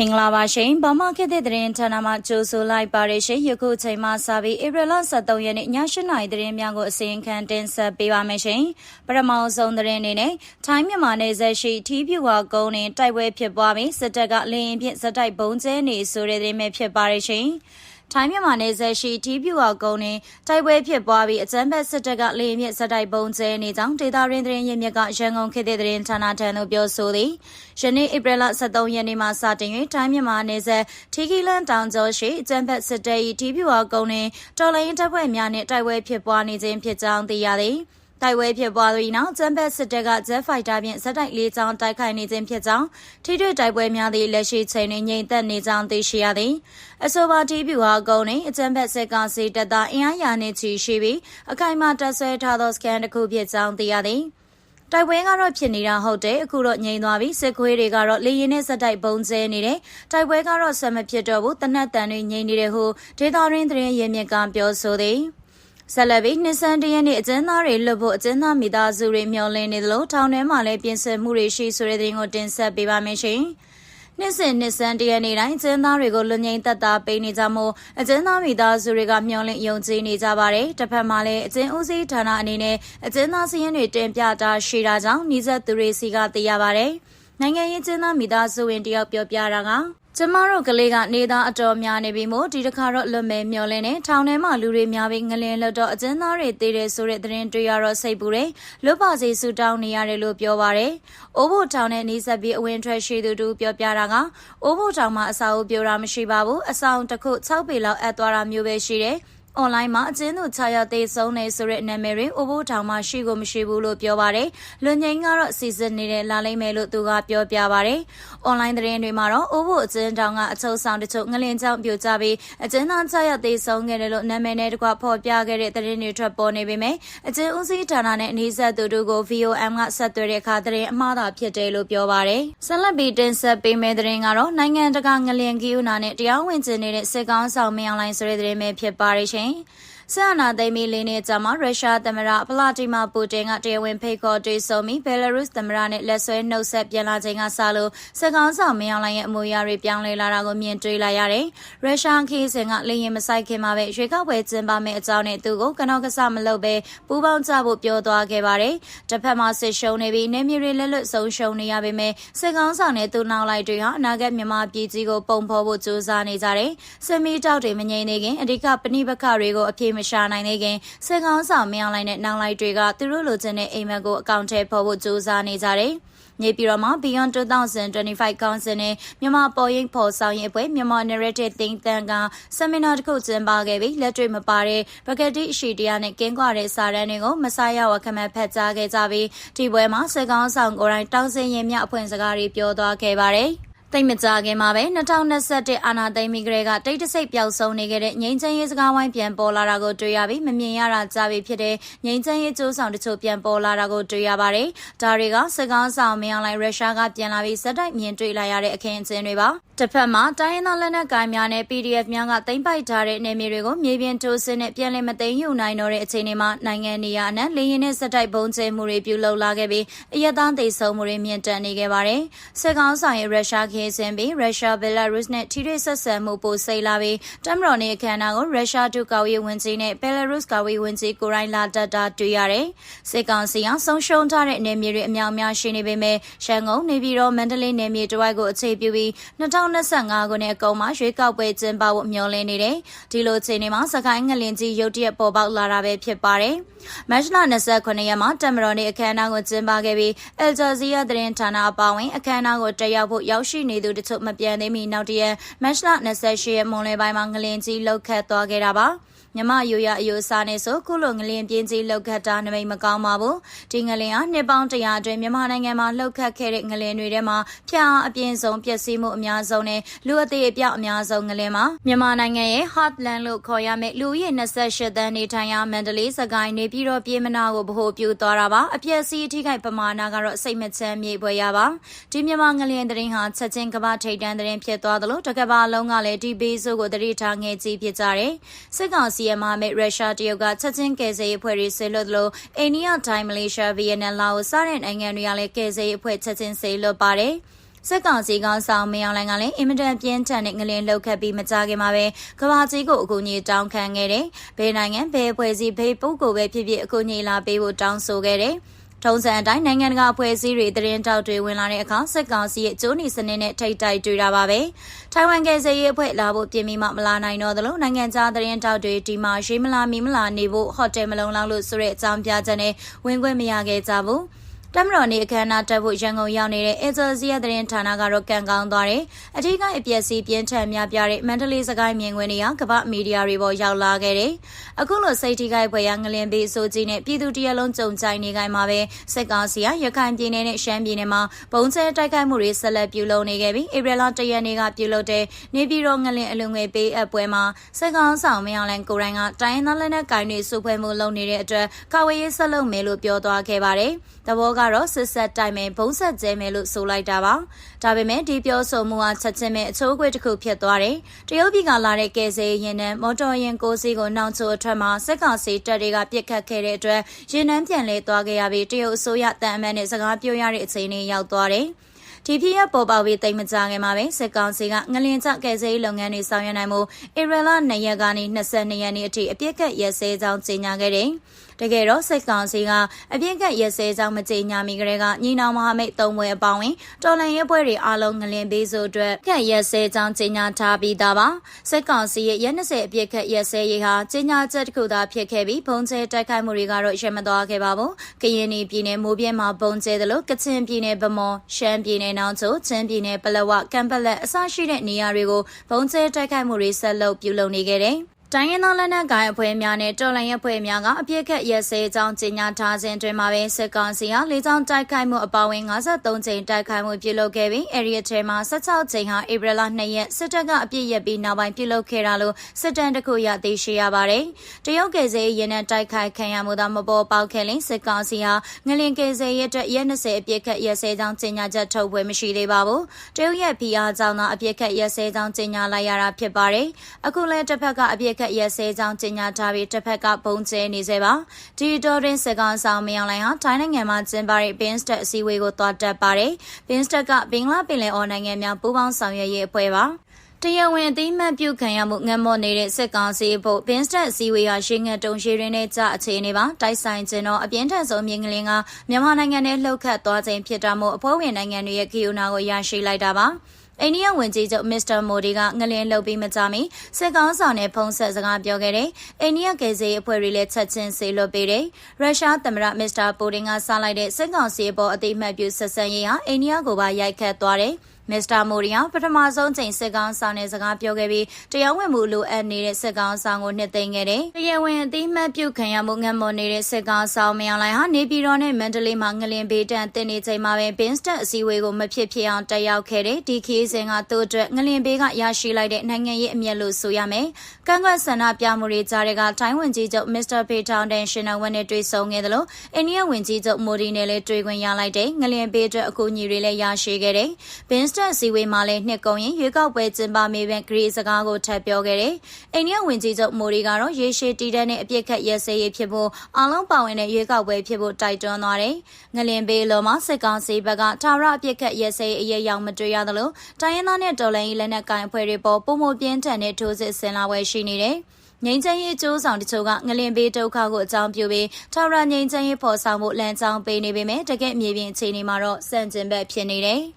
မင်္ဂလာပါရှင်ဗမာခေတ်သစ်သတင်းဌာနမှကြိုဆိုလိုက်ပါရရှင်ယခုချိန်မှစပြီးဧပြီလ23ရက်နေ့ည8:00နာရီသတင်းများကိုအစီရင်ခံတင်ဆက်ပေးပါမယ်ရှင်ပထမဆုံးသတင်းအနေနဲ့ထိုင်းမြန်မာနယ်စပ်ရှိထီးပြူဝါကုန်းတွင်တိုက်ပွဲဖြစ်ပွားပြီးစစ်တပ်ကလေရင်ဖြင့်စက်တိုက်ပုံကျဲနေဆိုတဲ့သတင်းပဲဖြစ်ပါရရှင် ထိုင်းမြန်မာနယ်စပ်ရှိထီးပြူအောင်ကုန်းတွင်တိုက်ပွဲဖြစ်ပွားပြီးအကြမ်းဖက်စစ်တပ်ကလေရင်မြစ်စက်တိုက်ပုံကျဲနေကြောင်းဒေတာရင်းသတင်းရင်းမြစ်ကရန်ကုန်ခေတ်သစ်သတင်းဌာနထံသို့ပြောဆိုသည်ယနေ့ဧပြီလ23ရက်နေ့မှစတင်၍ထိုင်းမြန်မာနယ်စပ်ထီကီလန်တောင်ကျော်ရှိအကြမ်းဖက်စစ်တပ်၏ထီးပြူအောင်ကုန်းတွင်တော်လိုင်းတပ်ဖွဲ့များနှင့်တိုက်ပွဲဖြစ်ပွားနေခြင်းဖြစ်ကြောင်းသိရသည် တိုက်ပွဲဖြစ်ပွားပြီးနောက်ကျန်းဘက်စစ်တပ်ကဂျက်ဖိုက်တာဖြင့်ဇက်တိုက်လေးချောင်းတိုက်ခိုက်နေခြင်းဖြစ်ကြောင်းထိတွေ့တိုက်ပွဲများသည့်လက်ရှိချိန်တွင်ငြိမ်သက်နေကြောင်းသိရှိရသည်အဆိုပါတီးပြူဟာကုန်းတွင်အကျန်းဘက်စစ်ကောင်စီတပ်သားအင်အားရာနှင့်ချီရှိပြီးအခိုင်အမာတပ်ဆွဲထားသောစကန်တစ်ခုဖြစ်ကြောင်းသိရသည်တိုက်ပွဲကတော့ဖြစ်နေတာဟုတ်တယ်အခုတော့ငြိမ်သွားပြီစစ်ခွေးတွေကတော့လေရင်နဲ့စက်တိုက်ပုံကျဲနေတယ်တိုက်ပွဲကတော့ဆက်မဖြစ်တော့ဘူးတနက်တန်တွေငြိမ်နေတယ်ဟုဒေတာရင်းသတင်းရင်းမြစ်ကပြောဆိုသည် ဆက်လက်ပြီးနှစ်ဆန်းတရက်နေ့အကျဉ်းသားတွေလွတ်ဖို့အကျဉ်းသားမိသားစုတွေမျှော်လင့်နေသလိုထောင်ထဲမှာလည်းပြင်ဆင်မှုတွေရှိဆိုတဲ့သတင်းကိုတင်ဆက်ပေးပါမယ်ရှင်။နှစ်စဉ်နှစ်ဆန်းတရက်နေ့တိုင်းအကျဉ်းသားတွေကိုလွတ်ငြိမ်းသက်သာပေးနေကြမို့အကျဉ်းသားမိသားစုတွေကမျှော်လင့်ယုံကြည်နေကြပါတယ်။တစ်ဖက်မှာလည်းအကျဉ်းဦးစီးဌာနအနေနဲ့အကျဉ်းသားစည်းရင်းတွေတင်ပြတာရှိတာကြောင့်နှီးဆက်သူတွေစီကသိရပါတယ်။နိုင်ငံရေးကျင်းသားမိသားစုဝင်တယောက်ပြောပြတာက ကျမတို့ကလေးကနေသားအတော်များနေပြီမို့ဒီတစ်ခါတော့လွတ်မယ်မျောလင်းနေထောင်ထဲမှာလူတွေများပြီးငလင်လွတ်တော့အကျဉ်းသားတွေသေးတယ်ဆိုတဲ့သတင်းတွေ့ရတော့စိတ်ပူတယ်လွတ်ပါစေဆူတောင်းနေရတယ်လို့ပြောပါရယ်အိုးဖို့ထောင်နဲ့နေဆက်ပြီးအဝင်ထွက်ရှိသူတူပြောပြတာကအိုးဖို့ထောင်မှာအစာအုပ်ပြိုတာမရှိပါဘူးအဆောင်တစ်ခု6ပေလောက်အပ်သွားတာမျိုးပဲရှိတယ် အွန်လိုင်းမှာအကျဉ်းသူ6ရောက်သေးဆုံးနေဆိုတဲ့နာမည်တွေအိုဘိုးထောင်မှာရှိကိုမရှိဘူးလို့ပြောပါတယ်။လွန်ငင်းကတော့စီစဉ်နေတဲ့လာလိမ့်မယ်လို့သူကပြောပြပါတယ်။အွန်လိုင်းသတင်းတွေမှာတော့အိုဘိုးအကျဉ်းထောင်ကအချုပ်ဆောင်တချို့ငလင်ကြောင့်ပြိုကျပြီးအကျဉ်းသား6ရောက်သေးဆုံးခဲ့တယ်လို့နာမည်နဲ့တကွဖော်ပြခဲ့တဲ့သတင်းတွေထွက်ပေါ်နေပေမဲ့အကျဉ်းဦးစီးဌာနနဲ့အနည်းဆက်သူတို့ကို VOM ကဆက်သွယ်တဲ့အခါသတင်းအမှားသာဖြစ်တယ်လို့ပြောပါတယ်။ဆက်လက်ပြီးတင်ဆက်ပေးမယ့်သတင်းကတော့နိုင်ငံတကာငလင်ကီယူနာနဲ့တရားဝင်ကျင်နေတဲ့စစ်ကောင်းဆောင်မင်းအောင်လိုင်းဆိုတဲ့သတင်းပဲဖြစ်ပါတယ်ရှင်။ okay ဆန္ဒသိမ်းပြီးလေးနှစ်ကြာမှာရုရှားသမ္မတဗလာတီမာပူတင်ကတရားဝင်ဖိတ်ခေါ်တွေ့ဆုံပြီးဘယ်လာရုစ်သမ္မတနဲ့လက်ဆွဲနှုတ်ဆက်ပြန်လာချိန်ကစလို့စကောင်းဆောင်မင်းအောင်လှိုင်ရဲ့အမူအရာတွေပြောင်းလဲလာတာကိုမြင်တွေ့လာရတယ်။ရုရှားခီးစဉ်ကလေရင်မဆိုင်ခင်မှာပဲရွေးကောက်ပွဲကျင်းပမယ့်အကြောင်းနဲ့သူကိုကနောက်ကဆမလုပ်ပဲပူးပေါင်းကြဖို့ပြောသွားခဲ့ပါတယ်။တစ်ဖက်မှာစစ်ရှုံးနေပြီးနေမြေတွေလက်လွတ်ဆုံးရှုံးနေရပေမဲ့စကောင်းဆောင်နဲ့သူနောက်လိုက်တွေဟာအနာဂတ်မြန်မာပြည်ကြီးကိုပုံဖော်ဖို့ကြိုးစားနေကြတယ်။စမီတောက်တွေမငြိမ်သေးခင်အဓိကပဏိပခတွေကိုအပြေမရှာနိုင်သေးခင်စင်ကောင်းဆောင်မင်းအောင်လှိုင်နဲ့နောင်လိုက်တွေကသူတို့လိုချင်တဲ့အိမ်မက်ကိုအကောင့်ထဲပေါ်ဖို့ကြိုးစားနေကြတယ်။နေပြည်တော်မှာ Beyond 2025 Council နဲ့မြန်မာပေါ်ရင်ဖော်ဆောင်ရေးအဖွဲ့မြန်မာ Narrative Think Tank က Seminar တစ်ခုကျင်းပခဲ့ပြီးလက်တွေ့မပါတဲ့ပကတိအရှိတရားနဲ့ကင်းကွာတဲ့စာတမ်းတွေကိုမဆာရဝခမတ်ဖတ်ကြားခဲ့ကြပြီးဒီပွဲမှာစကောင်းဆောင်ကိုယ်တိုင်တောင်းစင်ရင်မြအဖွင့်စကားတွေပြောသွားခဲ့ပါတယ်။ တိတ်မကြခင်မှာပဲ2021အာနာသိမ့်မီကလေးကတိတ်တဆိတ်ပျောက်ဆုံးနေခဲ့တဲ့ငိမ့်ချမ်းရေးစကားဝိုင်းပြန်ပေါ်လာတာကိုတွေ့ရပြီးမမြင်ရတာကြားပြီးဖြစ်တဲ့ငိမ့်ချမ်းရေးစူးဆောင်တချို့ပြန်ပေါ်လာတာကိုတွေ့ရပါတယ်။ဒါတွေကစကားဆောင်မင်းအောင်လိုက်ရုရှားကပြန်လာပြီးဇက်တိုက်မြင်တွေ့လာရတဲ့အခင်းအကျင်းတွေပါ။တစ်ဖက်မှာတိုင်းရင်းသားလက်နက်ကိုင်များနဲ့ PDF များကတိမ့်ပိုက်ထားတဲ့နေမြေတွေကိုမြေပြင်တိုးစင်းနဲ့ပြန်လည်မသိမ်းယူနိုင်တော့တဲ့အခြေအနေမှာနိုင်ငံနေရာအနှံ့လေရင်နဲ့ဇက်တိုက်ပုံကျဲမှုတွေပြုလုပ်လာခဲ့ပြီးအယက်သားသိဆုံးမှုတွေမြင့်တက်နေခဲ့ပါတယ်။စကောင်းဆောင်ရဲ့ရုရှားခီးစင်ပြီးရုရှားဘယ်လာရုစ်နဲ့ထိတွေ့ဆက်ဆံမှုပိုစိတ်လာပြီးတမ်မတော်နေအခမ်းအနားကိုရုရှားဒုကာဝေးဝန်ကြီးနဲ့ဘယ်လာရုစ်ကာဝေးဝန်ကြီးကိုရိုင်းလာတတာတွေ့ရတယ်။စစ်ကောင်စီကဆုံးရှုံးထားတဲ့နေမြေတွေအများအများရှိနေပေမဲ့ရှန်ကုန်နေပြည်တော်မန္တလေးနေမြေတဝိုက်ကိုအခြေပြုပြီး2025ခုနှစ်အကုန်မှာရွေးကောက်ပွဲကျင်းပဖို့မျှော်လင့်နေတယ်။ဒီလိုချိန်မှာစကိုင်းငလင်ကြီးရုတ်တရက်ပေါ်ပေါက်လာတာပဲဖြစ်ပါတယ်။မတ်လ29ရက်မှာတမ်မတော်နေအခမ်းအနားကိုကျင်းပခဲ့ပြီးအယ်ဂျာဇီယာသတင်းဌာနအပါအဝင်အခမ်းအနားကိုတက်ရောက်ဖို့ရောက်ရှိနေသူတချို့မပြန်သေးမီနောက်တရက်မတ်လ28ရက်မွန်လယ်ပိုင်းမှာငလင်ကြီးလောက်ခတ်သွားခဲ့တာပါ။ မြမယူရအယူစားနဲ့ဆိုခုလိုငလင်ပြင်းကြီးလှုပ်ခတ်တာနမိတ်မကောင်းပါဘူးဒီငလင်ဟာနှစ်ပေါင်း100အတွင်းမြန်မာနိုင်ငံမှာလှုပ်ခတ်ခဲ့တဲ့ငလင်တွေထဲမှာဖျားအပြင်းဆုံးပျက်စီးမှုအများဆုံးနဲ့လူအသေးအပြောက်အများဆုံးငလင်မှာမြန်မာနိုင်ငံရဲ့ Heartland လို့ခေါ်ရမယ့်လူဦးရေ28တန်းနေထိုင်ရာမန္တလေးစကိုင်းနေပြည်တော်ပြည်မနာကိုဗဟိုပြုသွားတာပါအပျက်စီးအထိခိုက်ပမာဏကတော့စိတ်မချမ်းမြေပွဲရပါဒီမြန်မာငလင်တရင်ဟာချက်ချင်းကမ္ဘာထိပ်တန်းတရင်ဖြစ်သွားသလိုတကဘာလုံးကလည်းဒီဘေးဆိုးကိုတတိထားငယ်ကြီးဖြစ်ကြတယ်စစ်ကောင်စီရဲ့မမိတ်ရုရှားတရုတ်ကချက်ချင်းကယ်ဆယ်ရေးအဖွဲ့တွေဆေးလွတ်သလိုအိန္ဒိယ၊ထိုင်း၊မလေးရှား၊ဗီယက်နမ်၊လာအိုစတဲ့နိုင်ငံတွေကလည်းကယ်ဆယ်ရေးအဖွဲ့ချက်ချင်းဆေးလွတ်ပါတယ်။စစစ်ကောင်စီကဆောင်မင်းအောင်လိုင်ကလည်းအင်မတန်ပြင်းထန်တဲ့ငလင်လှုပ်ခတ်ပြီးမကြခင်မှာပဲကဘာကြီးကိုအကူအညီတောင်းခံခဲ့တယ်။ဘယ်နိုင်ငံဘယ်ဖွဲ့စည်းဘယ်ပုဂ္ဂိုလ်ပဲဖြစ်ဖြစ်အကူအညီလာပေးဖို့တောင်းဆိုခဲ့တယ်။ ထုံးစံအတိုင်းနိုင်ငံတကာအဖွဲ့အစည်းတွေတရင်တောက်တွေဝင်လာတဲ့အခါစစ်ကောင်စီရဲ့ကျိုးနီစနစ်နဲ့ထိတ်တိုက်တွေ့တာပါပဲ။ထိုင်ဝမ်ကယ်ဆယ်ရေးအဖွဲ့လာဖို့ပြင်ပြီးမှမလာနိုင်တော့သလိုနိုင်ငံခြားတရင်တောက်တွေဒီမှာရေးမလာမီမလာနေဖို့ဟိုတယ်မလုံလောက်လို့ဆိုတဲ့အကြောင်းပြချက်နဲ့ဝင်ခွင့်မရခဲ့ကြဘူး။ တမတော်နေအခမ်းအနားတက်ဖို့ရန်ကုန်ရောက်နေတဲ့အေဂျယ်စီရဲ့သတင်းဌာနကတော့ကံကောင်းသွားတယ်။အထူးကအပြည့်စီပြင်းထန်များပြတဲ့မန္တလေးစကိုင်းမြင်ကွင်းတွေကကမ္ဘာမီဒီယာတွေပေါ်ရောက်လာခဲ့တယ်။အခုလိုစိတ်ထိခိုက်ဖွယ်ရငလင်ပေးဆိုကြီးနဲ့ပြည်သူတရလုံးကြုံကြိုင်နေခိုင်းမှာပဲစစ်ကောင်စီကရခိုင်ပြည်နယ်နဲ့ရှမ်းပြည်နယ်မှာပုံကျဲတိုက်ခိုက်မှုတွေဆက်လက်ပြုလုပ်နေခဲ့ပြီးဧပြီလ၁ရက်နေ့ကပြုလုပ်တဲ့နေပြည်တော်ငလင်အလုံငွေပေးအပ်ပွဲမှာစစ်ကောင်ဆောင်မင်းအောင်လှိုင်ကိုရိုင်းကတိုင်းသားလက်နက်ကိုင်တွေစုဖွဲ့မှုလုပ်နေတဲ့အတွက်ကာဝေးရေးဆက်လုပ်မယ်လို့ပြောသွားခဲ့ပါတယ်။တဘောကတော့စစ်ဆက်တိုင်မယ်ဘုံဆက်ကျဲမယ်လို့ဆိုလိုက်တာပါဒါပေမဲ့ဒီပြောဆိုမှုဟာချက်ချင်းပဲအချိုးအကွေ့တစ်ခုဖြစ်သွားတယ်တရုတ်ပြည်ကလာတဲ့ကယ်ဆယ်ရင်နဲ့မော်တော်ယာဉ်ကိုစီးကိုနှောင်ချိုအထက်မှာစက်ကောင်စီတပ်တွေကပြစ်ခတ်ခဲ့တဲ့အတွက်ရင်နှန်းပြန်လဲသွားခဲ့ရပြီးတရုတ်အစိုးရတန်အမတ်နဲ့စကားပြောရတဲ့အခြေအနေရောက်သွားတယ်ဒီဖြစ်ရပေါ်ပေါပြီးတိတ်မကြခင်မှာပဲစစ်ကောင်စီကငလင်ကျကယ်ဆယ်ရေးလုပ်ငန်းတွေဆောင်ရွက်နိုင်မှုဧပြီလ2ရက်ကနေ22ရက်နေ့အထိအပြစ်ကတ်ရဲစဲကြောင်းကြေညာခဲ့တယ်။ တကယ်တော့စစ်ကောင်စီကအပြစ်ကတ်ရဲစဲကြောင်းမကြေညာမီကလေးကညီနောင်မဟာမိတ်သုံးဘွဲအပေါင်းဝင်တော်လန်ရဲပွဲတွေအားလုံးငလင်ပေးဆိုအတွက်ကတ်ရဲစဲကြောင်းကြေညာထားပြီးသားပါစစ်ကောင်စီရဲ့ရဲ20အပြစ်ကတ်ရဲစဲရေးဟာကြေညာချက်တစ်ခုသာဖြစ်ခဲ့ပြီးဘုံကျဲတိုက်ခိုက်မှုတွေကတော့ရမသွားခဲ့ပါဘူးကရင်ပြည်နယ်မိုးပြဲမှာဘုံကျဲတယ်လို့ကချင်ပြည်နယ်ဗမော်ရှမ်းပြည်နယ်နောင်ချိုချင်းပြည်နယ်ပလဝကံပလက်အစရှိတဲ့နေရာတွေကိုဘုံကျဲတိုက်ခိုက်မှုတွေဆက်လုပ်ပြုလုပ်နေခဲ့တယ် တိုင်းရင်းသားလက်နက်ကိုင်အဖွဲ့များနဲ့တော်လှန်ရေးအဖွဲ့များကအပြစ်ခတ်ရဲစဲကြောင်းကြေညာထားခြင်းတွင်မှာပဲစစ်ကောင်စီကလေကြောင်းတိုက်ခိုက်မှုအပါအဝင်53ကြိမ်တိုက်ခိုက်မှုပြုလုပ်ခဲ့ပြီးအဲဒီအထဲမှာ16ကြိမ်ဟာဧပြီလ2ရက်စစ်တပ်ကအပြစ်ရက်ပြီးနောက်ပိုင်းပြုလုပ်ခဲ့တာလို့စစ်တမ်းတစ်ခုရသိရှိရပါတယ်။တရုတ်ကယ်ဆယ်ရေးနဲ့တိုက်ခိုက်ခံရမှုသာမပေါ်ပေါက်ခဲ့ရင်စစ်ကောင်စီဟာငလင်ကယ်ဆယ်ရေးအတွက်ရက်20အပြစ်ခတ်ရဲစဲကြောင်းကြေညာချက်ထုတ်ပွဲမရှိသေးပါဘူး။တရုတ်ရဲ့ PR ကြောင့်သာအပြစ်ခတ်ရဲစဲကြောင်းကြေညာလိုက်ရတာဖြစ်ပါတယ်။အခုလည်းတစ်ဖက်ကအပြစ်ခတ်ရက်စဲကြောင်းကြေညာထားပြီးတစ်ဖက်ကဘုံကျဲနေစေပါဒီတော်တွင်စကောင်ဆောင်မယောင်လိုင်ဟာထိုင်းနိုင်ငံမှာကျင်းပတဲ့ Binstat အစည်းအဝေးကိုသွားတက်ပါတယ် Binstat ကဘင်္ဂလားပင်လယ်အော်နိုင်ငံများပူးပေါင်းဆောင်ရွက်ရေးအဖွဲ့ပါတရားဝင်အသိမှတ်ပြုခံရမှုငတ်မော့နေတဲ့စစ်ကောင်စီဖို့ဘင်းစတက်စီဝေးဟာရှင်းငတ်တုံရှိရင်းနဲ့ကြအခြေအနေပါတိုက်ဆိုင်ခြင်းတော့အပြင်းထန်ဆုံးမြင်ကလင်းကမြန်မာနိုင်ငံနဲ့လှုပ်ခတ်သွားခြင်းဖြစ်တာမို့အဖွဲ့ဝင်နိုင်ငံတွေရဲ့ခီယိုနာကိုရရှိလိုက်တာပါ အိန္ဒိယဝန်ကြီးချုပ်မစ္စတာမိုဒီကငလင်းလှုပ်ပြီးမကြမီစစ်ကောင်ဆောင်နဲ့ဖုံးဆက်စကားပြောခဲ့တယ်။အိန္ဒိယကယ်ဆယ်ရေးအဖွဲ့တွေလည်းချက်ချင်းဆေးလွတ်ပေးတယ်။ရုရှားသမ္မတမစ္စတာပူတင်ကစလိုက်တဲ့စစ်ကောင်စီအပေါ်အသိမှတ်ပြုဆက်ဆံရေးဟာအိန္ဒိယကိုပါရိုက်ခတ်သွားတယ်။ မစ္စတာမိုရီယာပထမဆုံးချိန်စစ်ကောင်ဆောင်နဲ့စကားပြောခဲ့ပြီးတရားဝင်မှုလိုအပ်နေတဲ့စစ်ကောင်ဆောင်ကိုနှစ်သိမ့်ခဲ့တယ်။တရားဝင်အသိမှတ်ပြုခံရမှုငတ်မွန်နေတဲ့စစ်ကောင်ဆောင်မယောင်လိုင်ဟာနေပြည်တော်နဲ့မန္တလေးမှာငလင်ဘေးတန်တင်နေချိန်မှာပဲဘင်းစတက်အစည်းအဝေးကိုမဖြစ်ဖြစ်အောင်တက်ရောက်ခဲ့တဲ့ဒီခီးစဉ်ကသူ့အတွက်ငလင်ဘေးကရရှိလိုက်တဲ့နိုင်ငံရေးအမျက်လို့ဆိုရမယ်။ကန့်ကွက်ဆန္ဒပြမှုတွေကြားတဲ့ကထိုင်းဝင်ကြီးချုပ်မစ္စတာဖေထောင်တန်ရှင်နာဝန်နဲ့တွေ့ဆုံခဲ့တယ်လို့အိန္ဒိယဝင်ကြီးချုပ်မိုဒီနဲ့လည်းတွေ့ခွင့်ရလိုက်တဲ့ငလင်ဘေးအတွက်အကူအညီတွေလည်းရရှိခဲ့တယ်။ဘင်းစတက်အစည်းအဝေးမှာလည်းနှစ်ကုန်ရင်ရွေးကောက်ပွဲကျင်းပမေးပဲဂရီစကားကိုထပ်ပြောခဲ့တယ်။အိန္ဒိယဝန်ကြီးချုပ်မိုဒီကတော့ရေရှည်တည်တဲ့အပြစ်ခတ်ရဲစဲရေးဖြစ်ဖို့အလုံးပါဝင်တဲ့ရွေးကောက်ပွဲဖြစ်ဖို့တိုက်တွန်းသွားတယ်။ငလင်ဘေးလောမှာစစ်ကောင်စီဘက်ကထာဝရအပြစ်ခတ်ရဲစဲရေးအရေးရောက်မတွေ့ရသလိုတိုင်းရင်းသားနဲ့တော်လှန်ရေးလက်နက်ကိုင်အဖွဲ့တွေပေါ်ပုံမပြင်းထန်တဲ့ထိုးစစ်ဆင်လာပွဲရှိနေတယ်။ငိမ့်ချမ်းရေးကျိုးဆောင်တချို့ကငလင်ပေးဒုက္ခကိုအကြောင်းပြုပြီးထာဝရငိမ့်ချမ်းရေးပေါ်ဆောင်မှုလမ်းကြောင်းပေးနေပေမဲ့တကယ့်မြေပြင်အခြေအနေမှာတော့စံကျင်ဘက်ဖြစ်နေတယ်။